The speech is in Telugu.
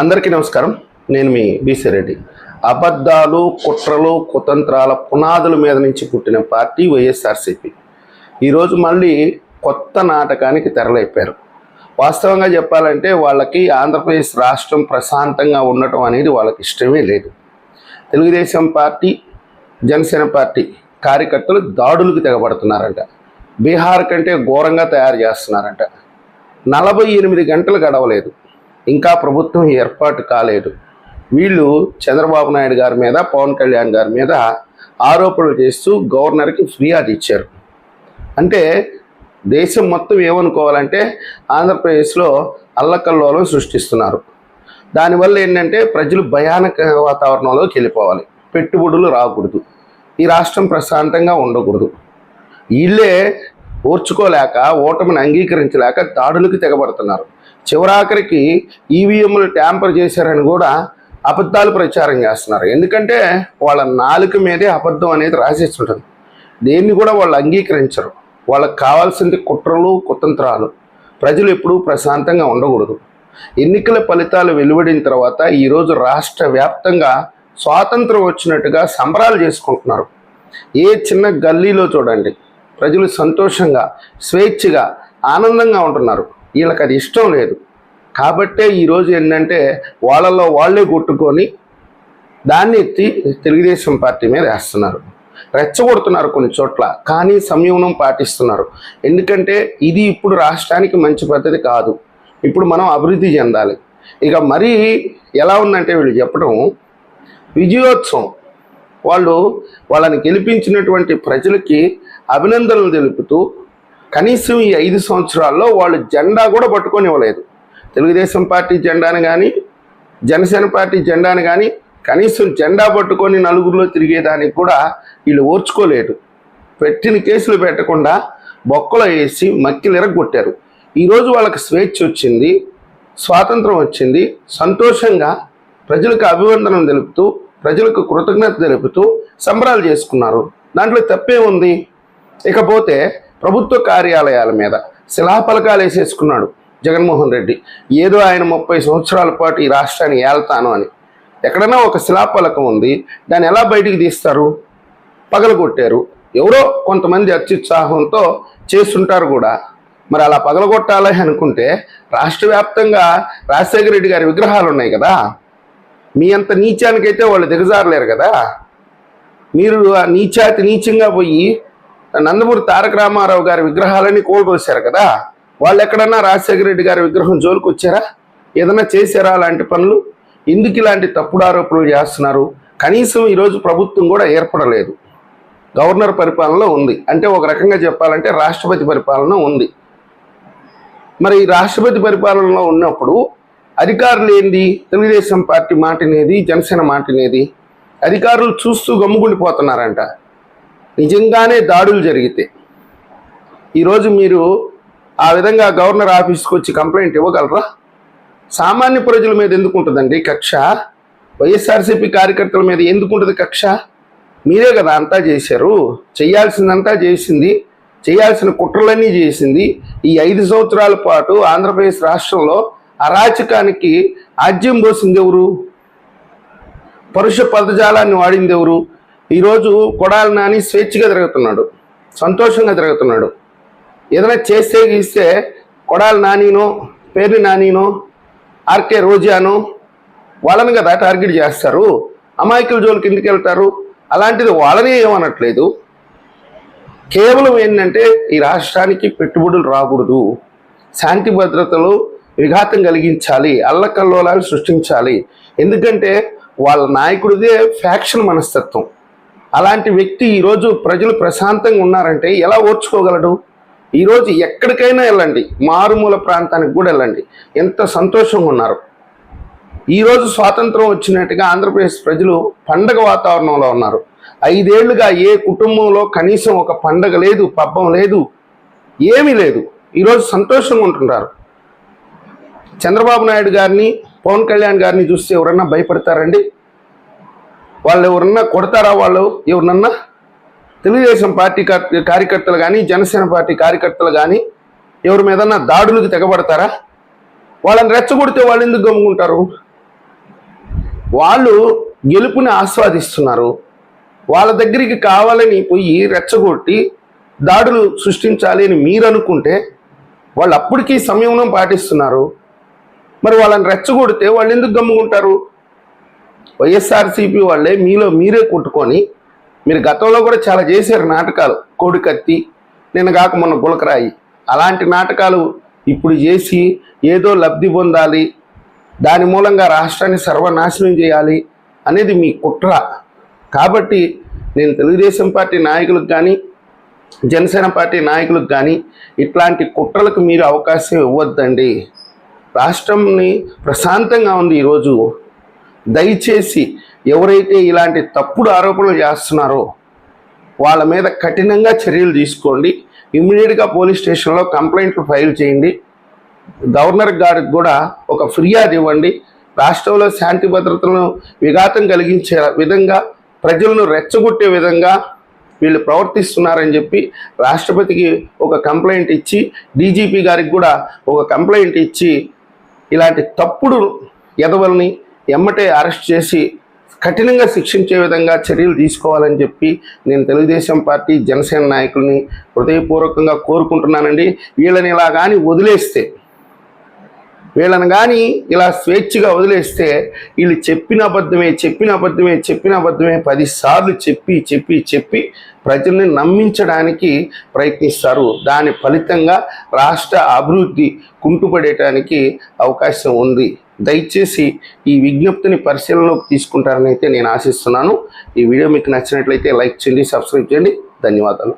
అందరికీ నమస్కారం. నేను మీ బీసీ రెడ్డి. అబద్ధాలు కుట్రలు కుతంత్రాల పునాదుల మీద నుంచి పుట్టిన పార్టీ వైఎస్ఆర్సీపీ. ఈరోజు మళ్ళీ కొత్త నాటకానికి తెరలేపారు. వాస్తవంగా చెప్పాలంటే వాళ్ళకి ఆంధ్రప్రదేశ్ రాష్ట్రం ప్రశాంతంగా ఉండటం అనేది వాళ్ళకి ఇష్టమే లేదు. తెలుగుదేశం పార్టీ జనసేన పార్టీ కార్యకర్తలు దాడులకు తెగబడుతున్నారంట. బీహార్ కంటే ఘోరంగా తయారు చేస్తున్నారంట. నలభై ఎనిమిది గంటలు గడవలేదు. ఇంకా ప్రభుత్వం ఏర్పాటు కాలేదు. వీళ్ళు చంద్రబాబు నాయుడు గారి మీద పవన్ కళ్యాణ్ గారి మీద ఆరోపణలు చేస్తూ గవర్నర్కి ఫిర్యాదు ఇచ్చారు. అంటే దేశం మొత్తం ఏమనుకోవాలంటే ఆంధ్రప్రదేశ్లో అల్లకల్లోలం సృష్టిస్తున్నారు. దానివల్ల ఏంటంటే ప్రజలు భయానక వాతావరణంలోకి వెళ్ళిపోవాలి. పెట్టుబడులు రాకూడదు. ఈ రాష్ట్రం ప్రశాంతంగా ఉండకూడదు. వీళ్ళే ఓర్చుకోలేక ఓటమిని అంగీకరించలేక దాడులకు తెగబడుతున్నారు. చివరాఖరికి ఈవీఎంలు ట్యాంపర్ చేశారని కూడా అబద్ధాలు ప్రచారం చేస్తున్నారు. ఎందుకంటే వాళ్ళ నాలుక మీదే అబద్ధం అనేది రాసేస్తుంటుంది. దేన్ని కూడా వాళ్ళు అంగీకరించరు. వాళ్ళకి కావాల్సింది కుట్రలు కుతంత్రాలు. ప్రజలు ఎప్పుడూ ప్రశాంతంగా ఉండకూడదు. ఎన్నికల ఫలితాలు వెలువడిన తర్వాత ఈరోజు రాష్ట్ర వ్యాప్తంగా స్వాతంత్రం వచ్చినట్టుగా సంబరాలు చేసుకుంటున్నారు. ఏ చిన్న గల్లీలో చూడండి. ప్రజలు సంతోషంగా స్వేచ్ఛగా ఆనందంగా ఉంటున్నారు. వీళ్ళకి అది ఇష్టం లేదు. కాబట్టే ఈరోజు ఏంటంటే వాళ్ళలో వాళ్ళే కొట్టుకొని దాన్ని ఎత్తి తెలుగుదేశం పార్టీ మీద వేస్తున్నారు. రెచ్చగొడుతున్నారు కొన్ని చోట్ల కానీ సంయమనం పాటిస్తున్నారు. ఎందుకంటే ఇది ఇప్పుడు రాష్ట్రానికి మంచి పద్ధతి కాదు. ఇప్పుడు మనం అభివృద్ధి చెందాలి. ఇక మరీ ఎలా ఉందంటే వీళ్ళు చెప్పడం విజయోత్సవం. వాళ్ళు వాళ్ళని గెలిపించినటువంటి ప్రజలకి అభినందనలు తెలుపుతూ కనీసం ఈ ఐదు సంవత్సరాల్లో వాళ్ళు జెండా కూడా పట్టుకొని ఇవ్వలేదు. తెలుగుదేశం పార్టీ జెండాను కానీ జనసేన పార్టీ జెండాను కానీ కనీసం జెండా పట్టుకొని నలుగురిలో తిరిగేదానికి కూడా వీళ్ళు ఓర్చుకోలేదు. పెట్టిన కేసులు పెట్టకుండా బొక్కలో వేసి మక్కిలు ఎరగొట్టారు. ఈరోజు వాళ్ళకి స్వేచ్ఛ వచ్చింది స్వాతంత్రం వచ్చింది. సంతోషంగా ప్రజలకు అభివందనం తెలుపుతూ ప్రజలకు కృతజ్ఞత తెలుపుతూ సంబరాలు చేసుకున్నారు. దాంట్లో తప్పే ఉంది. ఇకపోతే ప్రభుత్వ కార్యాలయాల మీద శిలాఫలకాలు వేసేసుకున్నాడు జగన్మోహన్ రెడ్డి. ఏదో ఆయన ముప్పై సంవత్సరాల పాటు ఈ రాష్ట్రాన్ని ఏళ్తాను అని. ఎక్కడైనా ఒక శిలాఫలకం ఉంది దాన్ని ఎలా బయటికి తీస్తారు? పగలగొట్టారు. ఎవరో కొంతమంది అత్యుత్సాహంతో చేస్తుంటారు కూడా. మరి అలా పగలగొట్టాలి అనుకుంటే రాష్ట్ర వ్యాప్తంగా రాజశేఖర రెడ్డి గారి విగ్రహాలు ఉన్నాయి కదా. మీ అంత నీచానికైతే వాళ్ళు దిగజారలేరు కదా. మీరు ఆ నీచాతి నీచంగా పోయి నందమూరి తారక రామారావు గారి విగ్రహాలని కోల్పోసారు కదా. వాళ్ళు ఎక్కడన్నా రాజశేఖర రెడ్డి గారి విగ్రహం జోలికి వచ్చారా ఏదైనా చేశారా అలాంటి పనులు? ఎందుకు ఇలాంటి తప్పుడు ఆరోపణలు చేస్తున్నారు? కనీసం ఈరోజు ప్రభుత్వం కూడా ఏర్పడలేదు. గవర్నర్ పరిపాలనలో ఉంది. అంటే ఒక రకంగా చెప్పాలంటే రాష్ట్రపతి పరిపాలన ఉంది. మరి ఈ రాష్ట్రపతి పరిపాలనలో ఉన్నప్పుడు అధికారులు ఏంది తెలుగుదేశం పార్టీ మాటినేది? జనసేన మాటినేది? అధికారులు చూస్తూ గమ్ముగుండిపోతున్నారంట. నిజంగానే దాడులు జరిగితే ఈరోజు మీరు ఆ విధంగా గవర్నర్ ఆఫీస్కి వచ్చి కంప్లైంట్ ఇవ్వగలరా? సామాన్య ప్రజల మీద ఎందుకు ఉంటుందండి కక్ష? వైఎస్ఆర్సీపీ కార్యకర్తల మీద ఎందుకు ఉంటుంది కక్ష? మీరే కదా అంతా చేశారు. చేయాల్సిందంతా చేసింది. చేయాల్సిన కుట్రలన్నీ చేసింది. ఈ ఐదు సంవత్సరాల పాటు ఆంధ్రప్రదేశ్ రాష్ట్రంలో అరాచకానికి ఆజ్యం పోసింది ఎవరు? పరుష పదజాలాన్ని వాడింది ఎవరు? ఈరోజు కొడాలి నాని స్వేచ్ఛగా తిరుగుతున్నాడు సంతోషంగా తిరుగుతున్నాడు. ఏదైనా చేస్తే గీస్తే కొడాలి నానినో పేర్ని నానినో ఆర్కే రోజానో వాళ్ళని కదా టార్గెట్ చేస్తారు. అమాయకుల జోలికి ఎందుకు వెళ్తారు? అలాంటిది వాళ్ళనే ఏమనట్లేదు. కేవలం ఏంటంటే ఈ రాష్ట్రానికి పెట్టుబడులు రాకూడదు. శాంతి భద్రతలు విఘాతం కలిగించాలి అల్లకల్లోలాలు సృష్టించాలి. ఎందుకంటే వాళ్ళ నాయకుడిదే ఫ్యాక్షన్ మనస్తత్వం. అలాంటి వ్యక్తి ఈరోజు ప్రజలు ప్రశాంతంగా ఉన్నారంటే ఎలా ఓర్చుకోగలడు? ఈరోజు ఎక్కడికైనా వెళ్ళండి. మారుమూల ప్రాంతానికి కూడా వెళ్ళండి. ఎంత సంతోషంగా ఉన్నారు. ఈరోజు స్వాతంత్రం వచ్చినట్టుగా ఆంధ్రప్రదేశ్ ప్రజలు పండగ వాతావరణంలో ఉన్నారు. ఐదేళ్ళుగా ఏ కుటుంబంలో కనీసం ఒక పండగ లేదు పబ్బం లేదు ఏమీ లేదు. ఈరోజు సంతోషంగా ఉంటున్నారు. చంద్రబాబు నాయుడు గారిని పవన్ కళ్యాణ్ గారిని చూస్తే ఎవరన్నా భయపడతారండి? వాళ్ళు ఎవరన్నా కొడతారా వాళ్ళు? ఎవరినన్నా? తెలుగుదేశం పార్టీ కార్యకర్తలు కానీ జనసేన పార్టీ కార్యకర్తలు కానీ ఎవరి మీదన్నా దాడులకు తెగబడతారా? వాళ్ళని రెచ్చగొడితే వాళ్ళు ఎందుకు గమ్ముకుంటారు? వాళ్ళు గెలుపుని ఆస్వాదిస్తున్నారు. వాళ్ళ దగ్గరికి కావాలని పోయి రెచ్చగొట్టి దాడులు సృష్టించాలి అని మీరు అనుకుంటే వాళ్ళు అప్పటికీ సంయమనం పాటిస్తున్నారు. మరి వాళ్ళని రెచ్చగొడితే వాళ్ళు ఎందుకు గమ్ముకుంటారు? వైఎస్ఆర్సీపీ వాళ్ళే మీలో మీరే కొట్టుకొని మీరు గతంలో కూడా చాలా చేశారు నాటకాలు. కోడికత్తి నిన్న కాక మొన్న గులకరాయి అలాంటి నాటకాలు ఇప్పుడు చేసి ఏదో లబ్ధి పొందాలి దాని మూలంగా రాష్ట్రాన్ని సర్వనాశనం చేయాలి అనేది మీ కుట్ర. కాబట్టి నేను తెలుగుదేశం పార్టీ నాయకులకు కానీ జనసేన పార్టీ నాయకులకు కానీ ఇట్లాంటి కుట్రలకు మీరు అవకాశం ఇవ్వద్దండి. రాష్ట్రంని ప్రశాంతంగా ఉంది ఈరోజు. దయచేసి ఎవరైతే ఇలాంటి తప్పుడు ఆరోపణలు చేస్తున్నారో వాళ్ళ మీద కఠినంగా చర్యలు తీసుకోండి. ఇమ్మీడియట్గా పోలీస్ స్టేషన్లో కంప్లైంట్లు ఫైల్ చేయండి. గవర్నర్ గారికి కూడా ఒక ఫిర్యాదు ఇవ్వండి. రాష్ట్రంలో శాంతి భద్రతలను విఘాతం కలిగించే విధంగా ప్రజలను రెచ్చగొట్టే విధంగా వీళ్ళు ప్రవర్తిస్తున్నారని చెప్పి రాష్ట్రపతికి ఒక కంప్లైంట్ ఇచ్చి డీజీపీ గారికి కూడా ఒక కంప్లైంట్ ఇచ్చి ఇలాంటి తప్పుడు ఎదవల్ని ఎమ్మటే అరెస్ట్ చేసి కఠినంగా శిక్షించే విధంగా చర్యలు తీసుకోవాలని చెప్పి నేను తెలుగుదేశం పార్టీ జనసేన నాయకుల్ని హృదయపూర్వకంగా కోరుకుంటున్నానండి. వీళ్ళని ఇలా కానీ వదిలేస్తే వీళ్ళని కానీ ఇలా స్వేచ్ఛగా వదిలేస్తే వీళ్ళు చెప్పిన అబద్ధమే చెప్పిన అబద్ధమే చెప్పిన అబద్ధమే పదిసార్లు చెప్పి చెప్పి చెప్పి ప్రజల్ని నమ్మించడానికి ప్రయత్నిస్తారు. దాని ఫలితంగా రాష్ట్ర అభివృద్ధి కుంటుపడేటానికి అవకాశం ఉంది. దయచేసి ఈ విజ్ఞప్తిని పరిశీలనలోకి తీసుకుంటారని అయితే నేను ఆశిస్తున్నాను. ఈ వీడియో మీకు నచ్చినట్లయితే లైక్ చేయండి సబ్స్క్రైబ్ చేయండి. ధన్యవాదాలు.